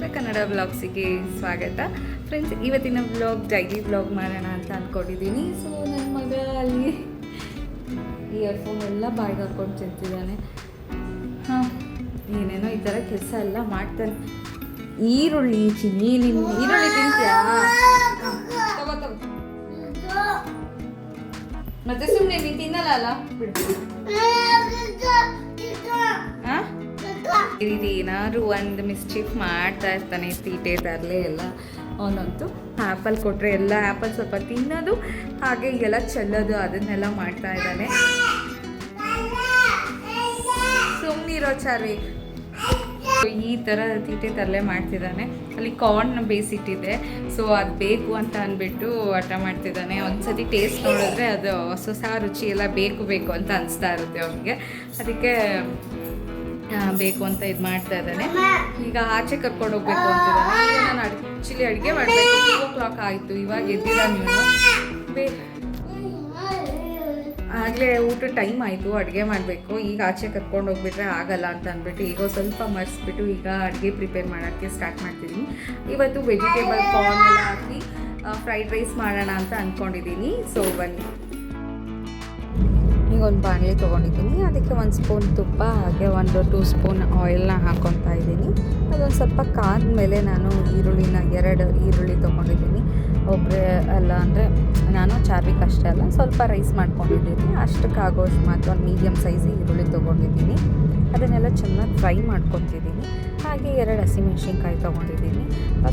ಪುಟ್ಟ ಕನ್ನಡ ಬ್ಲಾಗ್ಸಿಗೆ ಸ್ವಾಗತ. ಫ್ರೆಂಡ್ಸ್ ಇವತ್ತಿನ ಬ್ಲಾಗ್ ಡೈಲಿ ಬ್ಲಾಗ್ ಮಾಡೋಣ ಅಂತ ಅಂದ್ಕೊಂಡಿದ್ದೀನಿ ಸೊ ನನ್ನ ಮಗ ಅಲ್ಲಿ ಇಯರ್ಫೋನ್ ಎಲ್ಲ ಬಾಯ್ಗೆ ಹಾಕೊಂಡು ತಿಂತಿದ್ದಾನೆ ಹಾಂ, ಏನೇನೋ ಈ ಥರ ಕೆಲಸ ಎಲ್ಲ ಮಾಡ್ತಾನೆ. ಈರುಳ್ಳಿ ಚಿನ್ನಿ ನಿನ್ನ ಈರುಳ್ಳಿ ತಿಂತೀಯಾ? ತಗೋ ತಗೋ. ಮತ್ತೆ ಸುಮ್ಮನೆ ನೀನು ತಿನ್ನಲ್ಲ ಅಲ್ಲ? ಬಿಡು. ಈ ರೀತಿ ಏನಾದ್ರು ಒಂದು ಮಿಸ್ಚೀಫ್ ಮಾಡ್ತಾ ಇರ್ತಾನೆ ತೀಟೆ ತರಲೆ ಎಲ್ಲ ಅವನಂತೂ ಆ್ಯಪಲ್ ಕೊಟ್ಟರೆ ಎಲ್ಲ ಆ್ಯಪಲ್ ಸ್ವಲ್ಪ ತಿನ್ನೋದು, ಹಾಗೆ ಎಲ್ಲ ಚೆಲ್ಲೋದು, ಅದನ್ನೆಲ್ಲ ಮಾಡ್ತಾ ಇದ್ದಾನೆ. ಸುಮ್ಮನಿರೋ ಚಾರ್ವಿ ಈ ಥರ ತೀಟೆ ತರಲೆ ಮಾಡ್ತಿದ್ದಾನೆ. ಅಲ್ಲಿ ಕಾರ್ನ್ ಬೇಯಿಸಿಟ್ಟಿದ್ದೆ ಸೊ ಅದು ಬೇಕು ಅಂತ ಅಂದ್ಬಿಟ್ಟು ಹಠ ಮಾಡ್ತಿದ್ದಾನೆ. ಒಂದ್ಸತಿ ಟೇಸ್ಟ್ ನೋಡಿದ್ರೆ ಅದು ಹೊಸ ರುಚಿ ಎಲ್ಲ ಬೇಕು ಬೇಕು ಅಂತ ಅನಿಸ್ತಾ ಇರುತ್ತೆ ಅವನಿಗೆ. ಅದಕ್ಕೆ ಬೇಕು ಅಂತ ಇದು ಮಾಡ್ತಾ ಇದ್ದಾನೆ. ಈಗ ಆಚೆ ಕರ್ಕೊಂಡು ಹೋಗ್ಬೇಕು ಅಂತಿದ್ದಾನೆ ನಾನು ಆ್ಯಕ್ಚುಲಿ ಅಡುಗೆ ಮಾಡಬೇಕು. ಟೂ ಓ ಕ್ಲಾಕ್ ಆಯಿತು. ಇವಾಗ ಎದ್ದಿಲ್ಲ ನೀವು ಬೇ, ಆಗಲೇ ಊಟ ಟೈಮ್ ಆಯಿತು. ಅಡುಗೆ ಮಾಡಬೇಕು. ಈಗ ಆಚೆ ಕರ್ಕೊಂಡು ಹೋಗ್ಬಿಟ್ರೆ ಆಗಲ್ಲ ಅಂತ ಅಂದ್ಬಿಟ್ಟು ಈಗ ಸ್ವಲ್ಪ ಮರೆಸ್ಬಿಟ್ಟು ಈಗ ಅಡುಗೆ ಪ್ರಿಪೇರ್ ಮಾಡೋಕ್ಕೆ ಸ್ಟಾರ್ಟ್ ಮಾಡ್ತಿದ್ದೀನಿ ಇವತ್ತು ವೆಜಿಟೇಬಲ್ ಕಾರ್ನ್ ಎಲ್ಲ ಹಾಕಿ ಫ್ರೈಡ್ ರೈಸ್ ಮಾಡೋಣ ಅಂತ ಅಂದ್ಕೊಂಡಿದ್ದೀನಿ ಸೊ ಬನ್ನಿ. ಒಂದು ಬಾಣಲೆ ತೊಗೊಂಡಿದ್ದೀನಿ. ಅದಕ್ಕೆ ಒಂದು ಸ್ಪೂನ್ ತುಪ್ಪ, ಹಾಗೆ ಒಂದು ಟೂ ಸ್ಪೂನ್ ಆಯಿಲ್ನ ಹಾಕ್ಕೊತಾ ಇದ್ದೀನಿ. ಅದೊಂದು ಸ್ವಲ್ಪ ಕಾದ ಮೇಲೆ ನಾನು ಈರುಳ್ಳಿನ ಎರಡು ಈರುಳ್ಳಿ ತೊಗೊಂಡಿದ್ದೀನಿ. ಒಬ್ಬರೇ ಅಲ್ಲ ಅಂದರೆ ನಾನು ಚಾರ್ವಿಕ್ ಅಷ್ಟೇ ಅಲ್ಲ, ಸ್ವಲ್ಪ ರೈಸ್ ಮಾಡ್ಕೊಂಡಿದ್ದೀನಿ. ಅಷ್ಟಕ್ಕಾಗೋಷ್ಟು ಮಾತ್ರ ಒಂದು ಮೀಡಿಯಮ್ ಸೈಜ್ ಈರುಳ್ಳಿ ತೊಗೊಂಡಿದ್ದೀನಿ. ಅದನ್ನೆಲ್ಲ ಚೆನ್ನಾಗಿ ಫ್ರೈ ಮಾಡ್ಕೊತಿದ್ದೀನಿ. ಹಾಗೆ ಎರಡು ಹಸಿಮೆಣ್ಸಿನ್ಕಾಯಿ ತೊಗೊಂಡಿದ್ದೀನಿ.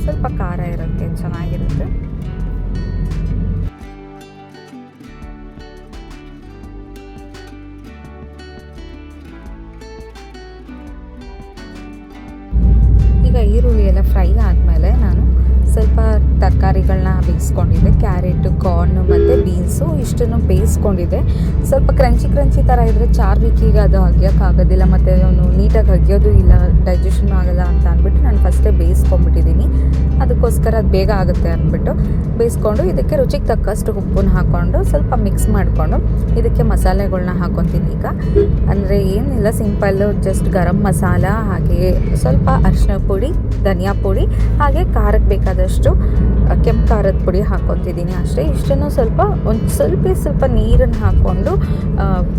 ಸ್ವಲ್ಪ ಖಾರ ಇರುತ್ತೆ, ಚೆನ್ನಾಗಿರುತ್ತೆ. ಈರುಳ್ಳಿ ಎಲ್ಲ ಫ್ರೈ ಆದಮೇಲೆ ನಾನು ಸ್ವಲ್ಪ ತರಕಾರಿಗಳನ್ನ ಬೇಯಿಸ್ಕೊಂಡಿದ್ದೆ. ಕ್ಯಾರೆಟು, ಕಾರ್ನು ಮತ್ತು ಬೀನ್ಸು ಇಷ್ಟನ್ನು ಬೇಯಿಸ್ಕೊಂಡಿದ್ದೆ. ಸ್ವಲ್ಪ ಕ್ರಂಚಿ ಕ್ರಂಚಿ ಥರ ಇದ್ದರೆ ಚಾರ್ವಿಕಿಗೆ ಅದು ಅಗಿಯೋಕ್ಕಾಗೋದಿಲ್ಲ ಮತ್ತು ಅವನು ನೀಟಾಗಿ ಅಗಿಯೋದು ಇಲ್ಲ ಡೈಜೆಷನ್ ಆಗಲ್ಲ ಅಂತ ಅಂದ್ಬಿಟ್ಟು ನಾನು ಫಸ್ಟೇ ಬೇಯಿಸ್ಕೊಂಡ್ಬಿಟ್ಟಿದ್ದೀನಿ. ಅದಕ್ಕೋಸ್ಕರ ಅದು ಬೇಗ ಆಗುತ್ತೆ ಅಂದ್ಬಿಟ್ಟು ಬೇಯಿಸ್ಕೊಂಡು ಇದಕ್ಕೆ ರುಚಿಗೆ ತಕ್ಕಷ್ಟು ಉಪ್ಪನ್ನು ಹಾಕ್ಕೊಂಡು ಸ್ವಲ್ಪ ಮಿಕ್ಸ್ ಮಾಡಿಕೊಂಡು ಇದಕ್ಕೆ ಮಸಾಲೆಗಳನ್ನ ಹಾಕ್ಕೊತೀನಿ ಈಗ. ಅಂದರೆ ಏನಿಲ್ಲ ಸಿಂಪಲ್ಲು ಜಸ್ಟ್ ಗರಂ ಮಸಾಲ ಹಾಗೆ ಸ್ವಲ್ಪ ಅರಿಶಿನ ಪುಡಿ ಧನಿಯಾ ಪುಡಿ, ಹಾಗೆ ಖಾರಕ್ಕೆ ಬೇಕಾದಷ್ಟು ಕೆಂಪು ಖಾರದ ಪುಡಿ ಹಾಕ್ಕೊತಿದ್ದೀನಿ ಅಷ್ಟೇ. ಇಷ್ಟನ್ನು ಸ್ವಲ್ಪ, ಒಂದು ಸ್ವಲ್ಪ ಸ್ವಲ್ಪ ನೀರನ್ನು ಹಾಕ್ಕೊಂಡು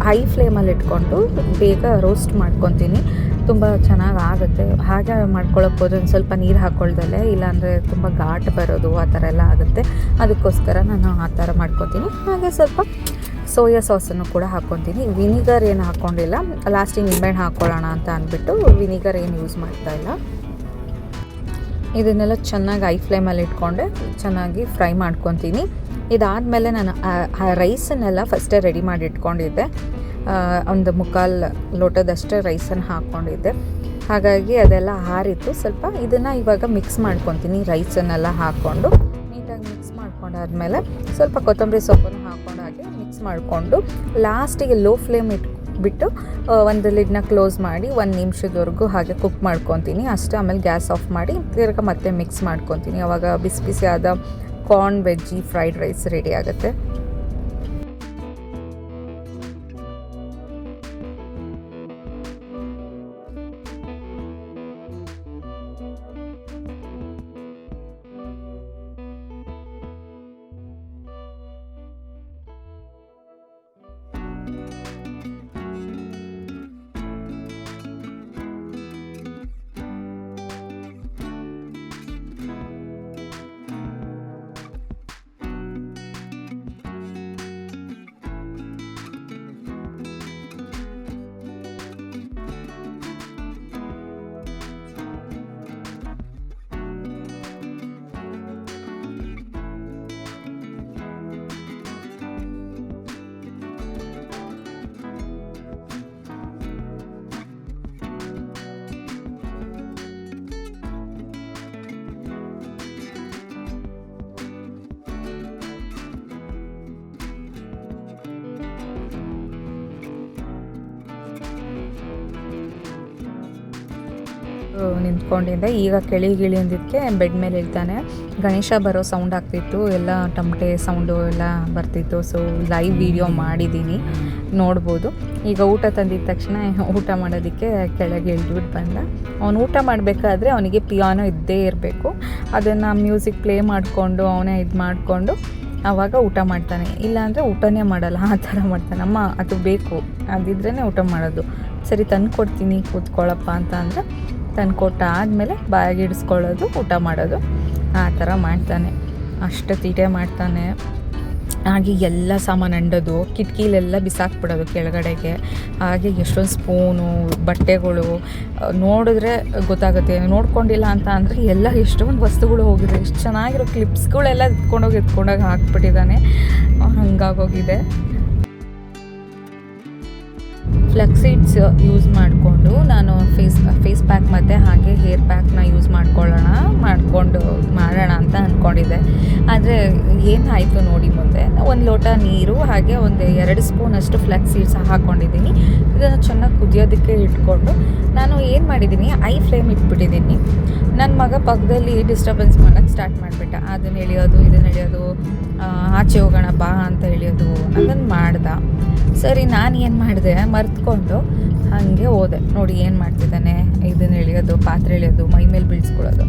ಹೈ ಫ್ಲೇಮಲ್ಲಿ ಇಟ್ಕೊಂಡು ಬೇಗ ರೋಸ್ಟ್ ಮಾಡ್ಕೊತೀನಿ. ತುಂಬ ಚೆನ್ನಾಗಿ ಆಗುತ್ತೆ. ಹಾಗೆ ಮಾಡ್ಕೊಳ್ಳೋಕೆ ಹೋದ್ರೆ ಒಂದು ಸ್ವಲ್ಪ ನೀರು ಹಾಕ್ಕೊಳ್ದಲ್ಲೇ ಇಲ್ಲಾಂದರೆ ತುಂಬ ಘಾಟ್ ಬರೋದು, ಆ ಥರ ಎಲ್ಲ ಆಗುತ್ತೆ. ಅದಕ್ಕೋಸ್ಕರ ನಾನು ಆ ಥರ ಮಾಡ್ಕೊತೀನಿ. ಹಾಗೆ ಸ್ವಲ್ಪ ಸೋಯಾ ಸಾಸನ್ನು ಕೂಡ ಹಾಕ್ಕೊತೀನಿ. ವಿನಿಗರ್ ಏನು ಹಾಕ್ಕೊಂಡಿಲ್ಲ ಲಾಸ್ಟಿಗೆ ನಿಂಬೆಹಣ್ಣು ಹಾಕ್ಕೊಳ್ಳೋಣ ಅಂತ ಅಂದ್ಬಿಟ್ಟು ವಿನಿಗರ್ ಏನು ಯೂಸ್ ಮಾಡ್ತಾ ಇಲ್ಲ. ಇದನ್ನೆಲ್ಲ ಚೆನ್ನಾಗಿ ಐ ಫ್ಲೇಮಲ್ಲಿ ಇಟ್ಕೊಂಡೆ, ಚೆನ್ನಾಗಿ ಫ್ರೈ ಮಾಡ್ಕೊತೀನಿ. ಇದಾದಮೇಲೆ ನಾನು ರೈಸನ್ನೆಲ್ಲ ಫಸ್ಟೇ ರೆಡಿ ಮಾಡಿ ಇಟ್ಕೊಂಡಿದ್ದೆ. ಒಂದು ಮುಕ್ಕಾಲು ಲೋಟದಷ್ಟೇ ರೈಸನ್ನು ಹಾಕ್ಕೊಂಡಿದ್ದೆ ಹಾಗಾಗಿ ಅದೆಲ್ಲ ಹಾರಿತ್ತು ಸ್ವಲ್ಪ ಇದನ್ನು ಇವಾಗ ಮಿಕ್ಸ್ ಮಾಡ್ಕೊತೀನಿ ರೈಸನ್ನೆಲ್ಲ ಹಾಕ್ಕೊಂಡು. ನೀಟಾಗಿ ಮಿಕ್ಸ್ ಮಾಡ್ಕೊಂಡಾದ್ಮೇಲೆ ಸ್ವಲ್ಪ ಕೊತ್ತಂಬರಿ ಸೊಪ್ಪನ್ನು ಹಾಕ್ಕೊಂಡು ಹಾಗೆ ಮಿಕ್ಸ್ ಮಾಡಿಕೊಂಡು ಲಾಸ್ಟಿಗೆ ಲೋ ಫ್ಲೇಮ್ ಇಟ್ ಬಿಟ್ಟು ಆ, ಒಂದು ಲಿಡ್ನ ಕ್ಲೋಸ್ ಮಾಡಿ ಒಂದು ನಿಮಿಷದವರೆಗೂ ಹಾಗೆ ಕುಕ್ ಮಾಡ್ಕೊತೀನಿ. ಅಷ್ಟೇ ಆಮೇಲೆ ಗ್ಯಾಸ್ ಆಫ್ ಮಾಡಿ ತಿರ್ಗ ಮತ್ತೆ ಮಿಕ್ಸ್ ಮಾಡ್ಕೊತೀನಿ. ಅವಾಗ ಬಿಸಿ ಬಿಸಿಯಾದ corn veggie fried rice ready ಆಗುತ್ತೆ. ನಿಂತ್ಕೊಂಡಿದ್ದೆ. ಈಗ ಕೆಳಿ ಗಿಳಿ ಅಂದಿದ್ದಕ್ಕೆ ಬೆಡ್ ಮೇಲೆ ಇಳ್ತಾನೆ ಗಣೇಶ ಬರೋ ಸೌಂಡ್ ಆಗ್ತಿತ್ತು. ಎಲ್ಲ ಟಮಟೆ ಸೌಂಡು ಎಲ್ಲ ಬರ್ತಿತ್ತು. ಸೊ ಲೈವ್ ವಿಡಿಯೋ ಮಾಡಿದ್ದೀನಿ ನೋಡ್ಬೋದು. ಈಗ ಊಟ ತಂದಿದ ತಕ್ಷಣ ಊಟ ಮಾಡೋದಕ್ಕೆ ಕೆಳಗೆ ಇಳಿದ್ಬಿಟ್ಟು ಬಂದ. ಅವನು ಊಟ ಮಾಡಬೇಕಾದ್ರೆ ಅವನಿಗೆ ಪಿಯಾನೋ ಇದ್ದೇ ಇರಬೇಕು. ಅದನ್ನು ಮ್ಯೂಸಿಕ್ ಪ್ಲೇ ಮಾಡಿಕೊಂಡು ಅವನೇ ಇದು ಮಾಡಿಕೊಂಡು ಆವಾಗ ಊಟ ಮಾಡ್ತಾನೆ. ಇಲ್ಲಾಂದರೆ ಊಟನೇ ಮಾಡಲ್ಲ. ಆ ಥರ ಮಾಡ್ತಾನೆ. ಅಮ್ಮ ಅದು ಬೇಕು. ಅದಿದ್ರೇ ಊಟ ಮಾಡೋದು. ಸರಿ ತಂದು ಕೊಡ್ತೀನಿ ಕೂತ್ಕೊಳ್ಳಪ್ಪ ಅಂತ ಅಂದರೆ ತಂದು ಕೊಟ್ಟ ಆದಮೇಲೆ ಬಾಯಿಗೆ ಇಡಿಸ್ಕೊಳ್ಳೋದು ಊಟ ಮಾಡೋದು. ಆ ಥರ ಮಾಡ್ತಾನೆ. ಅಷ್ಟು ತೀಟೆ ಮಾಡ್ತಾನೆ. ಹಾಗೆ ಎಲ್ಲ ಸಾಮಾನು ಅಂಡೋದು, ಕಿಟಕಿಲೆಲ್ಲ ಬಿಸಾಕ್ಬಿಡೋದು ಕೆಳಗಡೆಗೆ. ಹಾಗೆ ಎಷ್ಟೊಂದು ಸ್ಪೂನು ಬಟ್ಟೆಗಳು, ನೋಡಿದ್ರೆ ಗೊತ್ತಾಗುತ್ತೆ ನೋಡ್ಕೊಂಡಿಲ್ಲ ಅಂತ ಅಂದರೆ ಎಲ್ಲ ಎಷ್ಟೊಂದು ವಸ್ತುಗಳು ಹೋಗಿದೆ. ಎಷ್ಟು ಚೆನ್ನಾಗಿರೋ ಕ್ಲಿಪ್ಸ್ಗಳೆಲ್ಲ ಎತ್ಕೊಂಡೋಗಿ ಎತ್ಕೊಂಡೋಗಿ ಹಾಕ್ಬಿಟ್ಟಿದ್ದಾನೆ. ಹಂಗಾಗೋಗಿದೆ ಫ್ಲೆಕ್ಸಿಡ್ಸ್ ಯೂಸ್ ಮಾಡಿಕೊಂಡು ನಾನು ಫೇಸ್ ಫೇಸ್ ಪ್ಯಾಕ್ ಮತ್ತು ಹಾಗೆ ಹೇರ್ ಪ್ಯಾಕ್ನ ಯೂಸ್ ಮಾಡ್ಕೊಳ್ಳೋಣ. ಮಾಡಿಕೊಂಡು ಮಾಡೋಣ ಅಂತ ಅಂದ್ಕೊಂಡಿದ್ದೆ ಆದರೆ ಏನಾಯಿತು ನೋಡಿ ಮುಂದೆ. ಒಂದು ಲೋಟ ನೀರು, ಹಾಗೆ ಒಂದು ಎರಡು ಸ್ಪೂನಷ್ಟು ಫ್ಲೆಕ್ಸ್ ಸೀಡ್ಸ್ ಹಾಕ್ಕೊಂಡಿದ್ದೀನಿ ಇದನ್ನು ಚೆನ್ನಾಗಿ ಕುದಿಯೋದಕ್ಕೆ ಇಟ್ಕೊಂಡು ನಾನು ಏನು ಮಾಡಿದ್ದೀನಿ ಐ ಫ್ಲೇಮ್ ಇಟ್ಬಿಟ್ಟಿದ್ದೀನಿ. ನನ್ನ ಮಗ ಪಕ್ಕದಲ್ಲಿ ಡಿಸ್ಟರ್ಬೆನ್ಸ್ ಮಾಡೋಕ್ಕೆ ಸ್ಟಾರ್ಟ್ ಮಾಡಿಬಿಟ್ಟ. ಅದನ್ನು ಎಳೆಯೋದು ಇದನ್ನು ಎಳೆಯೋದು ಆಚೆ ಹೋಗೋಣ ಬಾ ಅಂತ ಎಳೆಯೋದು ಅದನ್ನು ಮಾಡ್ದ. ಸರಿ, ನಾನು ಏನು ಮಾಡಿದೆ, ಮರೆತ್ಕೊಂಡು ಹಾಗೆ ಹೋದೆ. ನೋಡಿ ಏನು ಮಾಡ್ತಿದ್ದಾನೆ ಇದನ್ನು ಎಳೆಯೋದು, ಪಾತ್ರೆ ಎಳೆಯೋದು, ಮೈ ಮೇಲೆ ಬೀಳ್ಸ್ಕೊಳ್ಳೋದು.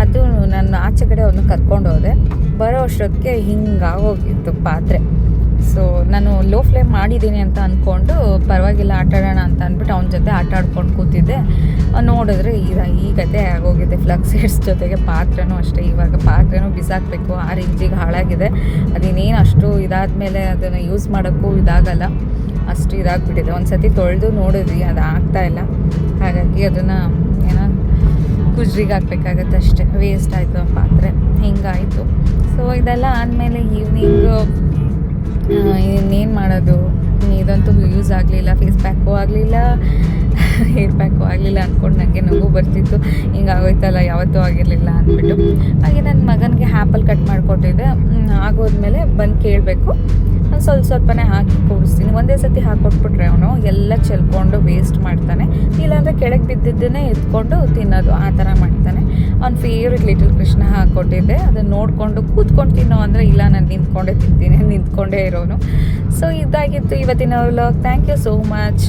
ಅದು ನನ್ನ ಆಚೆ ಕಡೆ ಅವನು ಕರ್ಕೊಂಡು ಹೋದೆ. ಬರೋ ಅಷ್ಟೊತ್ತಿಗೆ ಹಿಂಗಾಗೋಗಿತ್ತು ಪಾತ್ರೆ. ಸೊ ನಾನು ಲೋ ಫ್ಲೇಮ್ ಮಾಡಿದ್ದೀನಿ ಅಂತ ಅಂದ್ಕೊಂಡು ಪರವಾಗಿಲ್ಲ ಆಟಾಡೋಣ ಅಂತ ಅಂದ್ಬಿಟ್ಟು ಅವನ ಜೊತೆ ಆಟ ಆಡ್ಕೊಂಡು ಕೂತಿದ್ದೆ. ನೋಡಿದ್ರೆ ಈಗ ಈ ಕತೆ ಆಗೋಗಿದೆ. ಫ್ಲಕ್ಸೇಟ್ಸ್ ಜೊತೆಗೆ ಪಾತ್ರೆನೂ ಅಷ್ಟೇ. ಇವಾಗ ಪಾತ್ರೆನೂ ಬಿಸಾಕಬೇಕು. ಆ ಇಂಚಿಗೆ ಹಾಳಾಗಿದೆ. ಅದಿನ್ನೇನು ಅಷ್ಟು ಇದಾದ ಮೇಲೆ ಅದನ್ನು ಯೂಸ್ ಮಾಡೋಕ್ಕೂ ಇದಾಗಲ್ಲ. ಅಷ್ಟು ಇದಾಗ್ಬಿಟ್ಟಿದೆ. ಒಂದು ಸತಿ ತೊಳೆದು ನೋಡಿದ್ವಿ. ಅದು ಇಲ್ಲ. ಹಾಗಾಗಿ ಅದನ್ನು ಏನೋ ಕುಜ್ರಿಗೆ ಹಾಕ್ಬೇಕಾಗತ್ತೆ ಅಷ್ಟೇ. ವೇಸ್ಟ್ ಆಯಿತು ಆ ಪಾತ್ರೆ. ಹಿಂಗಾಯಿತು. ಸೊ ಇದೆಲ್ಲ ಆದಮೇಲೆ ಈವ್ನಿಂಗು ಇನ್ನೇನು ಮಾಡೋದು? ಇದಂತೂ ಯೂಸ್ ಆಗಲಿಲ್ಲ. ಫೇಸ್ ಪ್ಯಾಕು ಆಗಲಿಲ್ಲ. ಹೇರ್ ಪ್ಯಾಕು ಆಗಲಿಲ್ಲ ಅಂದ್ಕೊಂಡು ನನಗೆ ನಗು ಬರ್ತಿತ್ತು. ಹಿಂಗಾಗೋಯ್ತಲ್ಲ, ಯಾವತ್ತೂ ಆಗಿರಲಿಲ್ಲ ಅಂದ್ಬಿಟ್ಟು ಹಾಗೆ ನನ್ನ ಮಗನಿಗೆ ಹ್ಯಾಪಲ್ ಕಟ್ ಮಾಡಿಕೊಟ್ಟಿದ್ದೆ. ಆಗೋದ್ಮೇಲೆ ಬಂದು ಕೇಳಬೇಕು. ಸ್ವಲ್ಪ ಸ್ವಲ್ಪನೇ ಹಾಕಿ ಕೂಡಿಸ್ತೀನಿ ಒಂದೇ ಸತಿ ಹಾಕ್ಕೊಟ್ಬಿಟ್ರೆ ಅವನು ಎಲ್ಲ ಚೆಲ್ಕೊಂಡು ವೇಸ್ಟ್ ಮಾಡ್ತಾನೆ. ಕೆಳಗೆ ಬಿದ್ದಿದ್ದನ್ನೇ ಎತ್ಕೊಂಡು ತಿನ್ನೋದು ಆ ಥರ ಮಾಡ್ತಾನೆ. ಅವ್ನ ಫೇವ್ರೆಟ್ ಲಿಟಲ್ ಕೃಷ್ಣ ಹಾಕ್ಕೊಟ್ಟಿದ್ದೆ. ಅದನ್ನು ನೋಡಿಕೊಂಡು ಕೂತ್ಕೊಂಡು ತಿನ್ನೋ ಅಂದರೆ ಇಲ್ಲ, ನಾನು ನಿಂತ್ಕೊಂಡೇ ತಿಂತೀನಿ, ನಿಂತ್ಕೊಂಡೇ ಇರೋನು. ಸೊ ಇದಾಗಿತ್ತು ಇವತ್ತಿನ vlog thank you so much